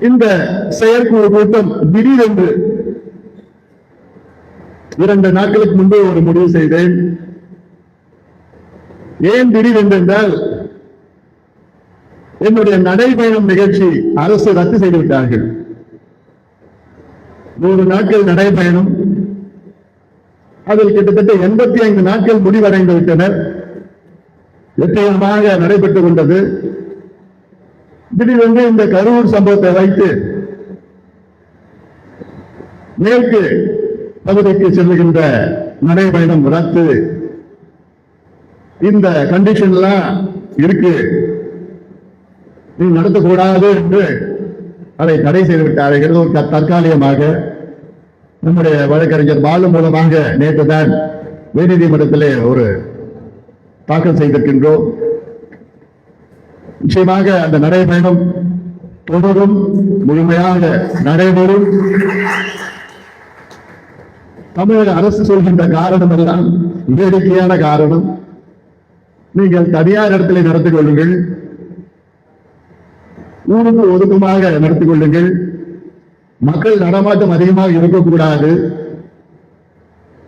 இந்த செயற்குழு கூட்டம் திடீரென்று இரண்டு நாட்களுக்கு முன்பு ஒரு முடிவு செய்தேன். ஏன் திடீரென்று என்றால் என்னுடைய நடைபயணம் நிகழ்ச்சி அரசு ரத்து செய்து விட்டார்கள் நூறு நாட்கள் நடைபயணம். அதில் கிட்டத்தட்ட எண்பத்தி ஐந்து நாட்கள் முடிவடைந்து விட்டனர் வெற்றிகரமாக நடைபெற்றுக் கொண்டது. திடீரென்று இந்த கரூர் சம்பவத்தை வைத்து மேற்கு பகுதிக்கு செல்லுகின்ற நடைபயணம் ரத்து. இந்த கண்டிஷன்லாம் இருக்கு. நீ நடத்தக்கூடாது என்று அதை தடை செய்துவிட்டார்கள். ஒரு த- தற்காலிகமாக நம்முடைய வழக்கறிஞர் பாலு மூலமாக நேற்று தான் உயர்நீதிமன்றத்திலே ஒரு தாக்கல் செய்திருக்கின்றோம். நிச்சயமாக அந்த நடைபயணம் தொடரும். முழுமையாக நடைபெறும். தமிழக அரசு சொல்கின்ற காரணம் எல்லாம் வேடிக்கையான காரணம். நீங்கள் தனியார் இடத்திலே நடத்திக் கொள்ளுங்கள். ஊருக்கு ஒதுக்கமாக நடத்திக் கொள்ளுங்கள். மக்கள் நடமாட்டம் அதிகமாக இருக்கக்கூடாது.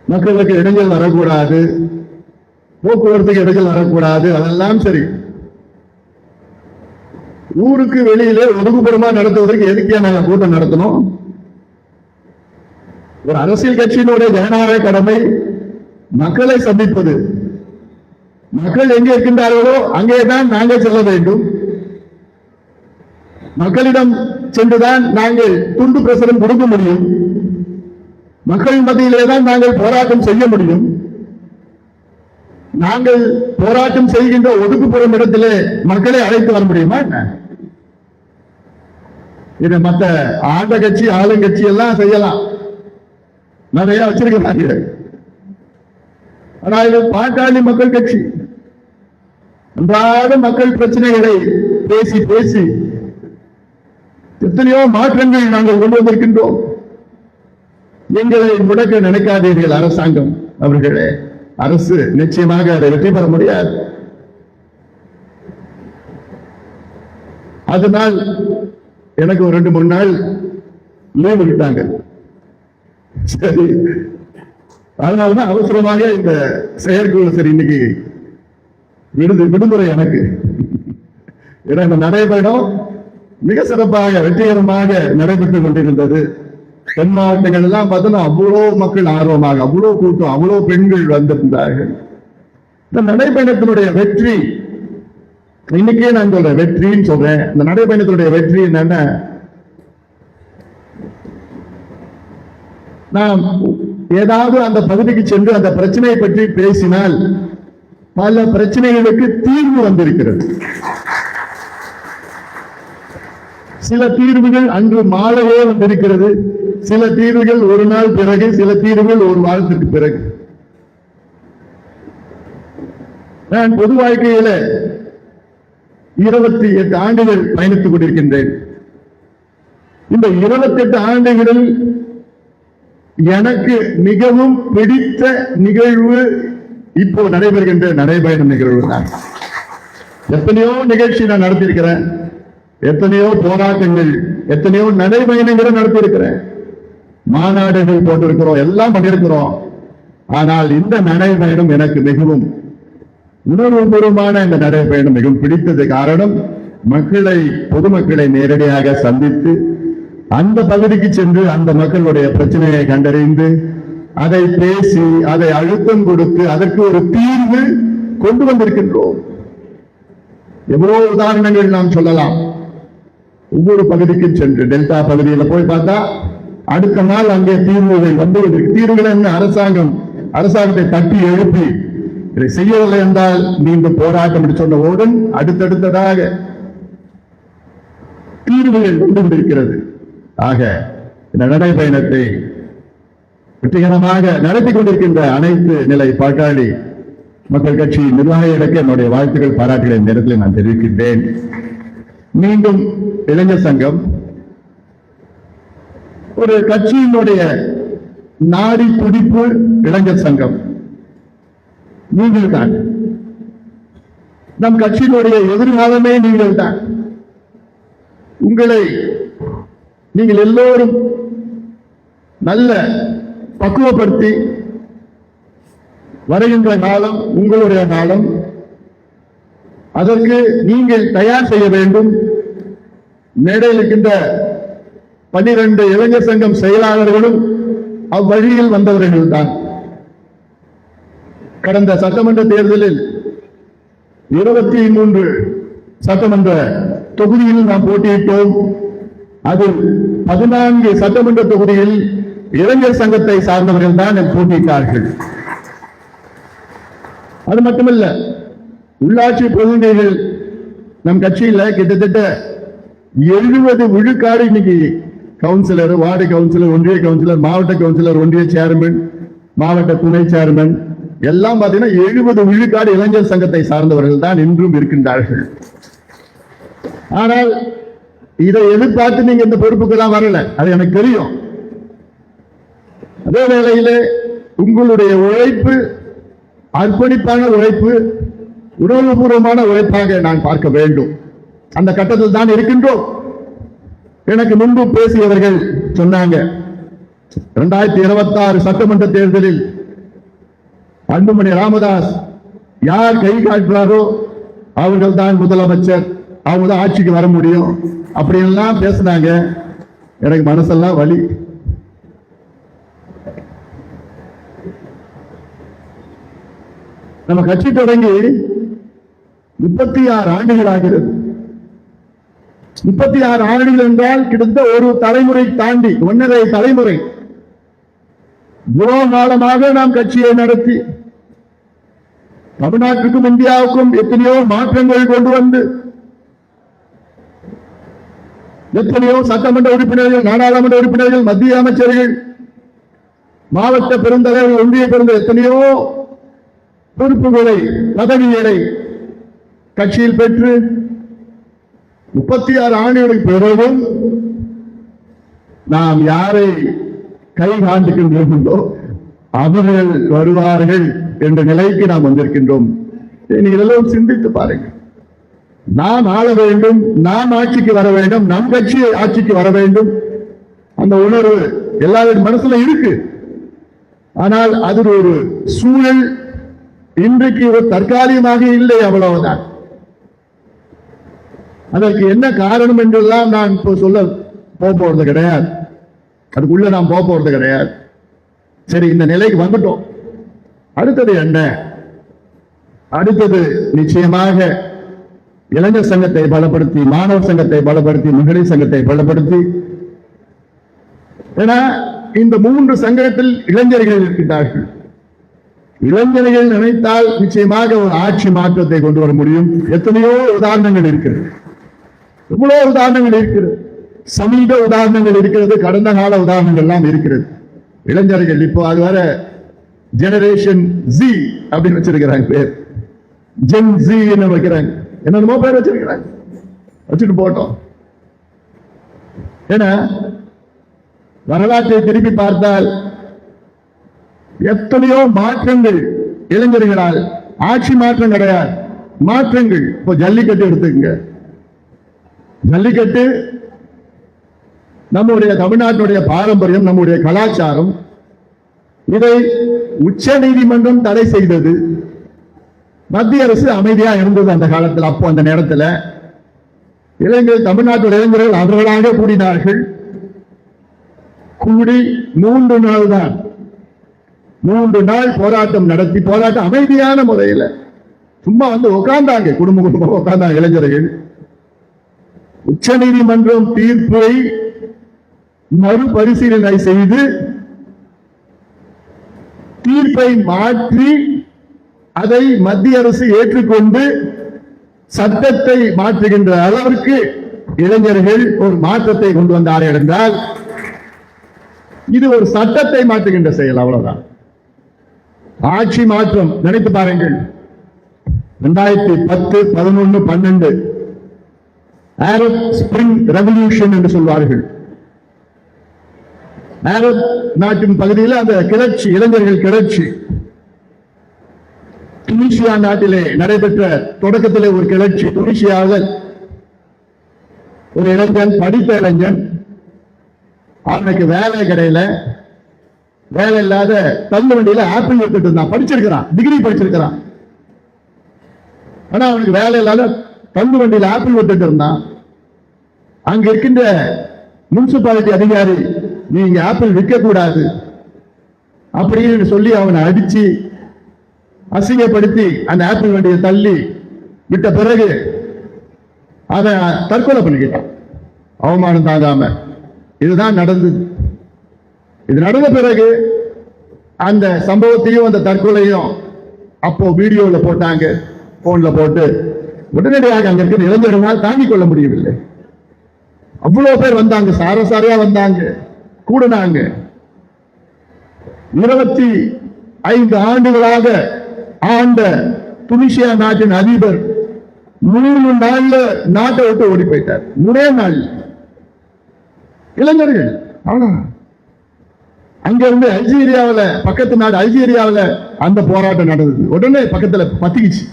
மக்களுக்கு இடங்கள் வரக்கூடாது. போக்குவரத்துக்கு இடங்கள் வரக்கூடாது. அதெல்லாம் சரி. ஊருக்கு வெளியிலே ஒதுக்குப்புறமா நடத்துவதற்கு எதுக்கே நாங்க கூட்டம் நடத்தணும்? ஒரு அரசியல் கட்சியினுடைய ஜனநாயக கடமை மக்களை சந்திப்பது. மக்கள் எங்கே இருக்கின்றார்களோ அங்கேதான் நாங்கள் செல்ல வேண்டும். மக்களிடம் சென்றுதான் நாங்கள் துண்டு பிரசுரம் கொடுக்க முடியும். மக்கள் மத்தியிலே தான் நாங்கள் போராட்டம் செய்ய முடியும். நாங்கள் போராட்டம் செய்கின்ற ஒதுக்குப்புறம் இடத்திலே மக்களை அழைத்து வர முடியுமா என்ன? இது மத்த ஆண்ட கட்சி ஆளுங்கட்சி எல்லாம் செய்யலாம். நிறைய வச்சிருக்கிறாங்க. ஆனால் இது பாட்டாளி மக்கள் கட்சி. அன்றாட மக்கள் பிரச்சனைகளை பேசி பேசி எத்தனையோ மாற்றங்கள் நாங்கள் கொண்டு வந்திருக்கின்றோம். எங்களை முடக்க நினைக்காதீர்கள் அரசாங்கம். அவர்களே அரசு நிச்சயமாக அதை வெற்றி பெற முடியாது. அதனால் எனக்கு ஒரு ரெண்டு மூணு நாள் லீவு விட்டாங்க. சரி. அதனாலதான் அவசரமாக இந்த செயற்குழு சரி இன்னைக்கு விடுது விடுமுறை எனக்கு. ஏன்னா இந்த நடைபயணம் மிக சிறப்பாக வெற்றிகரமாக நடைபெற்றுக் கொண்டிருந்தது. தென் மாவட்டங்கள் எல்லாம் பார்த்தோன்னா அவ்வளோ மக்கள் ஆர்வமாக அவ்வளோ கூட்டம் அவ்வளோ பெண்கள் வந்திருந்தார்கள். இந்த நடைபயணத்தினுடைய வெற்றி இன்னைக்கே நான் சொல்றேன் வெற்றின்னு சொல்றேன். இந்த நடைபயணத்தினுடைய வெற்றி என்னன்னா நாம் ஏதாவது அந்த பகுதிக்கு சென்று அந்த பிரச்சனையை பற்றி பேசினால் பல பிரச்சனைகளுக்கு தீர்வு வந்திருக்கிறது. சில தீர்வுகள் அன்று மாலையே வந்திருக்கிறது. சில தீர்வுகள் ஒரு நாள் பிறகு சில தீர்வுகள் ஒரு வாரத்திற்கு பிறகு. நான் பொது வாழ்க்கையில இருபத்தி எட்டு ஆண்டுகள் பயணித்துக் கொண்டிருக்கின்றேன். இந்த இருபத்தி எட்டு ஆண்டுகளில் எனக்கு மிகவும் பிடித்த நிகழ்வு இப்போ நடைபெறுகின்ற நடைபயண நிகழ்வு தான். எத்தனையோ நிகழ்ச்சி நான் நடத்தியிருக்கிறேன். எத்தனையோ போராட்டங்கள் எத்தனையோ நடைபயணங்களை நடத்தியிருக்கிறேன். மாநாடுகள் போட்டிருக்கிறோம் எல்லாம் பண்ணியிருக்கிறோம். ஆனால் இந்த நடைபயணம் எனக்கு மிகவும் உணர்வுபூர்வமான இந்த நடைபயணம் மிகவும் பிடித்தது காரணம் மக்களை பொதுமக்களை நேரடியாக சந்தித்து அந்த பகுதிக்கு சென்று அந்த மக்களுடைய பிரச்சனையை கண்டறிந்து அதை பேசி அதை அழுத்தம் கொடுத்து அதற்கு ஒரு தீர்வு கொண்டு வந்திருக்கின்றோம். எவ்வளவு உதாரணங்கள் நாம் சொல்லலாம். ஒவ்வொரு பகுதிக்கும் சென்று டெல்டா பகுதியில் போய் பார்த்தா அடுத்த நாள் அங்கே தீர்வுகள் வந்து தீர்வுகள் என்ன? அரசாங்கம் அரசாங்கத்தை தட்டி எழுப்பி இதை செய்யவில்லை என்றால் மீண்டும் போராட்டம் என்று சொன்னவுடன் அடுத்தடுத்ததாக தீர்வுகள் வந்து கொண்டிருக்கிறது. ஆக இந்த நடைபயணத்தை வெற்றிகரமாக நடத்தி கொண்டிருக்கின்ற அனைத்து நிலை பாட்டாளி மக்கள் கட்சி நிர்வாகிகளுக்கு என்னுடைய வாழ்த்துக்கள் பாராட்டுகளை இந்த நேரத்தில் நான் தெரிவிக்கின்றேன். மீண்டும் இளைஞர் சங்கம் ஒரு கட்சியினுடைய நாடி துடிப்பு இளைஞர் சங்கம். நீங்கள் தான் நம் கட்சியினுடைய எதிர்காலமே நீங்கள் தான் உங்களை நீங்கள் எல்லோரும் நல்ல பக்குவப்படுத்தி வருகின்ற காலம் உங்களுடைய காலம் அதற்கு நீங்கள் தயார் செய்ய வேண்டும். மேடையில் இருக்கின்ற பனிரெண்டு இளைஞர் சங்கம் செயலாளர்களும் அவ்வழியில் வந்தவர்கள் தான் கடந்த சட்டமன்ற தேர்தலில் இருபத்தி மூன்று சட்டமன்ற தொகுதியில் நாம் போட்டியிட்டோம். அதில் பதினான்கு சட்டமன்ற தொகுதியில் இளைஞர் சங்கத்தை சார்ந்தவர்கள் தான் போட்டியிட்டார்கள். அது மட்டுமல்ல உள்ளாட்சி பிரதிநிதிகள் நம் கட்சியில கிட்டத்தட்ட எழுபது விழுக்காடு இன்னைக்கு கவுன்சிலர் வார்டு கவுன்சிலர் ஒன்றிய கவுன்சிலர் மாவட்ட கவுன்சிலர் ஒன்றிய சேர்மன் மாவட்ட துணை சேர்மன் எல்லாம் பார்த்தீங்கன்னா எழுபது விழுக்காடு இளைஞர் சங்கத்தை சார்ந்தவர்கள் தான் இன்றும் இருக்கின்றார்கள். ஆனால் இதை எதிர்பார்த்து நீங்க இந்த பொறுப்புக்கு தான் வரல. அது எனக்கு தெரியும். அதே வேளையில் உங்களுடைய உழைப்பு அர்ப்பணிப்பான உழைப்பு உணர்வுபூர்வமான உழைப்பாக நான் பார்க்க வேண்டும். அந்த கட்டத்தில் தான் இருக்கின்றோம். எனக்கு முன்பு பேசியவர்கள் சொன்னாங்க இரண்டாயிரத்தி இருபத்தி ஆறு சட்டமன்ற தேர்தலில் அன்புமணி ராமதாஸ் யார் கை காட்டுறாரோ அவர்கள் தான் முதலமைச்சர். அவங்க தான் ஆட்சிக்கு வர முடியும். அப்படின்லாம் பேசினாங்க. எனக்கு மனசெல்லாம் வலி. நம்ம கட்சி தொடங்கி முப்பத்தி ஆறு ஆண்டுகள் ஆகிறது. முப்பத்தி ஆறு ஆண்டுகள் என்றால் கிட்டத்தட்ட ஒரு தலைமுறை தாண்டி ஒன்னரை தலைமுறை. இவ்வளவு காலமாக நாம் கட்சியை நடத்தி தமிழ்நாட்டுக்கும் இந்தியாவுக்கும் எத்தனையோ மாற்றங்கள் கொண்டு வந்து எத்தனையோ சட்டமன்ற உறுப்பினர்கள் நாடாளுமன்ற உறுப்பினர்கள் மத்திய அமைச்சர்கள் மாவட்ட பெருந்தலைவர் ஒன்றிய பிறந்த எத்தனையோ பொறுப்புகளை பதவிகளை கட்சியில் பெற்று முப்பத்தி ஆறு ஆண்டுகளுக்கு பிறகும் நாம் யாரை கை காண்பிக்கின்றோமோ அவர்கள் வருவார்கள் என்ற நிலைக்கு நாம் வந்திருக்கின்றோம். நீங்கள் எல்லோரும் சிந்தித்து பாருங்கள். நாம் ஆள வேண்டும் நாம் ஆட்சிக்கு வர வேண்டும் நம் கட்சி ஆட்சிக்கு வர வேண்டும். அந்த உணர்வு எல்லாரும் மனசுல இருக்கு. ஆனால் அது ஒரு சூழல் இன்றைக்கு ஒரு தற்காலிகமாக இல்லை அவ்வளவுதான். அதற்கு என்ன காரணம் என்றெல்லாம் நான் இப்போ சொல்ல போக போறது கிடையாது. அதுக்குள்ள நாம் போக போறது கிடையாது. சரி இந்த நிலைக்கு வந்துட்டோம். அடுத்தது என்ன? அடுத்தது நிச்சயமாக இளைஞர் சங்கத்தை பலப்படுத்தி மாணவர் சங்கத்தை பலப்படுத்தி மகளிர் சங்கத்தை பலப்படுத்தி. ஏன்னா இந்த மூன்று சங்கத்தில் இளைஞர்கள் இருக்கின்றார்கள். இளைஞர்கள் நினைத்தால் நிச்சயமாக ஒரு ஆட்சி மாற்றத்தை கொண்டு வர முடியும். எத்தனையோ உதாரணங்கள் இருக்கிறது. எவ்வளோ உதாரணங்கள் இருக்கிறது. சமீப உதாரணங்கள் இருக்கிறது கடந்த கால உதாரணங்கள் எல்லாம் இருக்கிறது. இளைஞர்கள் இப்போ அது வர ஜெனரேஷன் ஜி அப்படின்னு வச்சிருக்கிறாங்க பேர். ஜென் ஜி என்ன வைக்கிறாங்க. என்னென்னமோ பேர் வச்சிருக்கிறாங்க. வச்சுட்டு போட்டோம். ஏன்னா வரலாற்றை திருப்பி பார்த்தால் எத்தனையோ மாற்றங்கள் இளைஞர்களால் ஆட்சி மாற்றம் கிடையாது. மாற்றங்கள். இப்போ ஜல்லிக்கட்டு எடுத்துக்கங்க. ஜல்லிக்கட்டு நம்முடைய தமிழ்நாட்டினுடைய பாரம்பரியம் நம்முடைய கலாச்சாரம் இதை உச்ச நீதிமன்றம் தடை செய்தது. மத்திய அரசு அமைதியா இருந்தது அந்த காலத்தில் அப்போ அந்த நேரத்தில். இளைஞர் தமிழ்நாட்டு இளைஞர்கள் அவர்களாக கூடினார்கள். கூடி மூன்று நாள் தான் மூன்று நாள் போராட்டம் நடத்தி போராட்டம் அமைதியான முறையில் சும்மா வந்து உட்கார்ந்தாங்க குடும்ப குடும்பம் உட்கார்ந்தாங்க இளைஞர்கள். உச்ச நீதிமன்றம் தீர்ப்பை மறுபரிசீலனை செய்து தீர்ப்பை மாற்றி அதை மத்திய அரசு ஏற்றுக்கொண்டு சட்டத்தை மாற்றுகின்ற அளவிற்கு இளைஞர்கள் ஒரு மாற்றத்தை கொண்டு வந்தார்கள் என்றால் இது ஒரு சட்டத்தை மாற்றுகின்ற செயல் அவ்வளவுதான். ஆட்சி மாற்றம் நினைத்து பாருங்கள். இரண்டாயிரத்தி பத்து பதினொன்னு பன்னெண்டு. ஆரப் ஸ்பிரிங் ரெவல்யூஷன் என்று சொல்வார்கள். அரப் நாட்டின் பகுதியில் அந்த கிளர்ச்சி இளைஞர்கள் கிளர்ச்சி. துனிசியா நாட்டிலே நடைபெற்ற தொடக்கத்திலே ஒரு கிளர்ச்சி. துனிசியாவில் ஒரு இளைஞன் படித்த இளைஞன் அவனுக்கு வேலை கிடையல. வேலை இல்லாத தள்ளு வண்டியில ஆப்பிள் எடுத்துட்டு இருந்தான். படிச்சிருக்கிறான் டிகிரி படிச்சிருக்கிறான். ஆனா அவனுக்கு வேலை இல்லாத தள்ளு வண்டியில ஆப்பிள் வித்துட்டு இருந்தான். அங்க இருக்கின்ற முனிசிபாலிட்டி அதிகாரி நீங்க ஆப்பிள் விற்க கூடாது. அப்படின்னு சொல்லி அவனை அடிச்சு அசிங்கப்படுத்தி அந்த ஆப்பிள் வண்டியை தள்ளி விட்ட பிறகு அவன் தற்கொலை பண்ணிக்கிட்டான். அவமானம் தாங்காம. இதுதான் நடந்தது. இது நடந்த பிறகு அந்த சம்பவத்தையும் அந்த தற்கொலையும் அப்போ வீடியோல போட்டாங்க. போன்ல போட்டு உடனடியாக அங்க இருக்கிற இளைஞர்களால் தாங்கிக் கொள்ள முடியவில்லை. அவ்வளவு பேர் வந்தாங்க. சார சாரையா வந்தாங்க. கூடுனாங்க. இருபத்தி ஐந்து ஆண்டுகளாக ஆண்ட துனிசியா நாட்டின் அதிபர் மூணு நாள்ல நாட்டை விட்டு ஓடி போயிட்டார் மூணே நாள். இளைஞர்கள். ஆனா அங்க இருந்து அல்ஜீரியாவுல பக்கத்து நாடு அல்ஜீரியாவுல அந்த போராட்டம் நடந்தது. உடனே பக்கத்துல பத்திக்கிச்சு.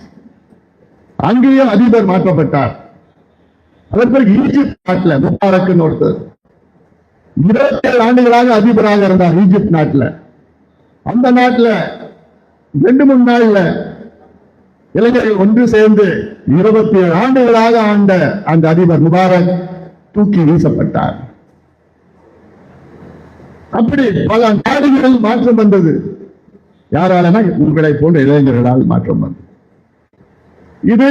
அங்கேயும் அதிபர் மாற்றப்பட்டார். அதன் பிறகு ஈஜிப்ட் நாட்டில் முபாரக்குன்னு ஒருத்தர். இருபத்தி ஏழு ஆண்டுகளாக அதிபராக இருந்தார் ஈஜிப்ட் நாட்டுல. அந்த நாட்டுல ரெண்டு மூணு நாள்ல இளைஞர்கள் ஒன்று சேர்ந்து இருபத்தி ஏழு ஆண்டுகளாக ஆண்ட அந்த அதிபர் முபாரக் தூக்கி வீசப்பட்டார். அப்படி பல நாடுகளில் மாற்றம் வந்தது. யாராலனா உங்களை போன்ற இளைஞர்களால் மாற்றம் வந்தது. இது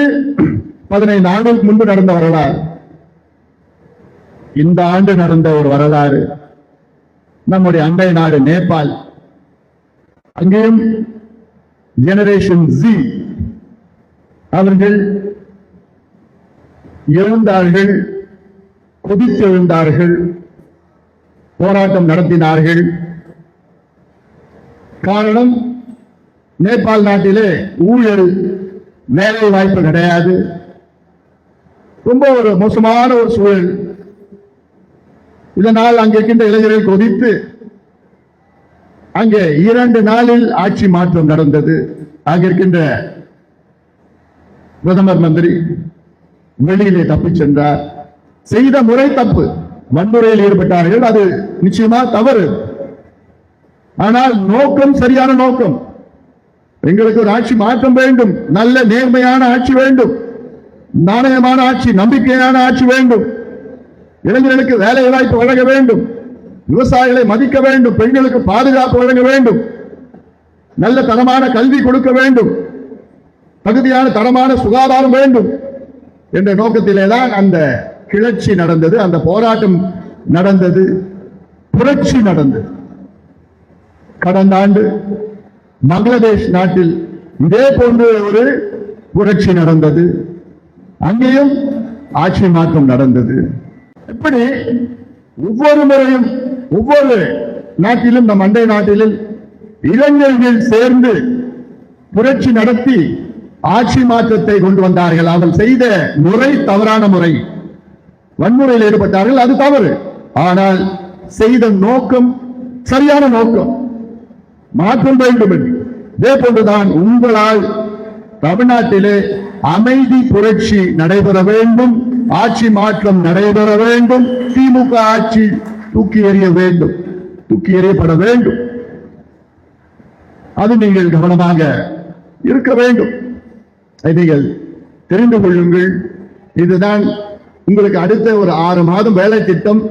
பதினைந்து ஆண்டுகளுக்கு முன்பு நடந்த வரலாறு. இந்த ஆண்டு நடந்த ஒரு வரலாறு. நம்முடைய அண்டை நாடு நேபாள். அங்கேயும் ஜெனரேஷன் ஜி அவர்கள் எழுந்தார்கள் கொதித்தெழுந்தார்கள் போராட்டம் நடத்தினார்கள். காரணம் நேபாள் நாட்டிலே ஊழல் வேலை வாய்ப்பு கிடையாது. ரொம்ப ஒரு மோசமான ஒரு சூழல். இதனால் அங்கே இருக்கின்ற இளைஞர்கள் கொதித்து அங்கே இரண்டு நாளில் ஆட்சி மாற்றம் நடந்தது. அங்கிருக்கின்ற பிரதமர் மந்திரி வெளியிலே தப்பி சென்றார். செய்த முறை தப்பு. வன்முறையில் ஈடுபட்டார்கள். அது நிச்சயமா தவறு. ஆனால் நோக்கம் சரியான நோக்கம். எங்களுக்கு ஒரு ஆட்சி மாற்றம் வேண்டும். நல்ல நேர்மையான ஆட்சி வேண்டும். நாணயமான ஆட்சி நம்பிக்கையான ஆட்சி வேண்டும். இளைஞர்களுக்கு வேலை வாய்ப்பு வழங்க வேண்டும். விவசாயிகளை மதிக்க வேண்டும். பெண்களுக்கு பாதுகாப்பு வழங்க வேண்டும். நல்ல தரமான கல்வி கொடுக்க வேண்டும். தகுதியான தரமான சுகாதாரம் வேண்டும் என்ற நோக்கத்திலே தான் அந்த கிளர்ச்சி நடந்தது அந்த போராட்டம் நடந்தது புரட்சி நடந்தது. கடந்த ஆண்டு பங்களாதேஷ் நாட்டில் இதே போன்ற ஒரு புரட்சி நடந்தது. அங்கேயும் ஆட்சி மாற்றம் நடந்தது. இப்படி ஒவ்வொரு முறையும் ஒவ்வொரு நாட்டிலும் நம் அண்டை நாட்டிலும் இளைஞர்கள் சேர்ந்து புரட்சி நடத்தி ஆட்சி மாற்றத்தை கொண்டு வந்தார்கள். அவர்கள் செய்த முறை தவறான முறை. வன்முறையில் ஈடுபட்டார்கள். அது தவறு. ஆனால் செய்த நோக்கம் சரியான நோக்கம். மாற்றம் வேண்டும் என்று இதே போன்றுதான் உங்களால் தமிழ்நாட்டிலே அமைதி புரட்சி நடைபெற வேண்டும். ஆட்சி மாற்றம் நடைபெற வேண்டும். திமுக ஆட்சி தூக்கி எறிய வேண்டும். தூக்கி எறியப்பட வேண்டும். அது நீங்கள் கவனமாக இருக்க வேண்டும். நீங்கள் தெரிந்து கொள்ளுங்கள். இதுதான் உங்களுக்கு அடுத்த ஒரு ஆறு மாதம் வேலை திட்டம்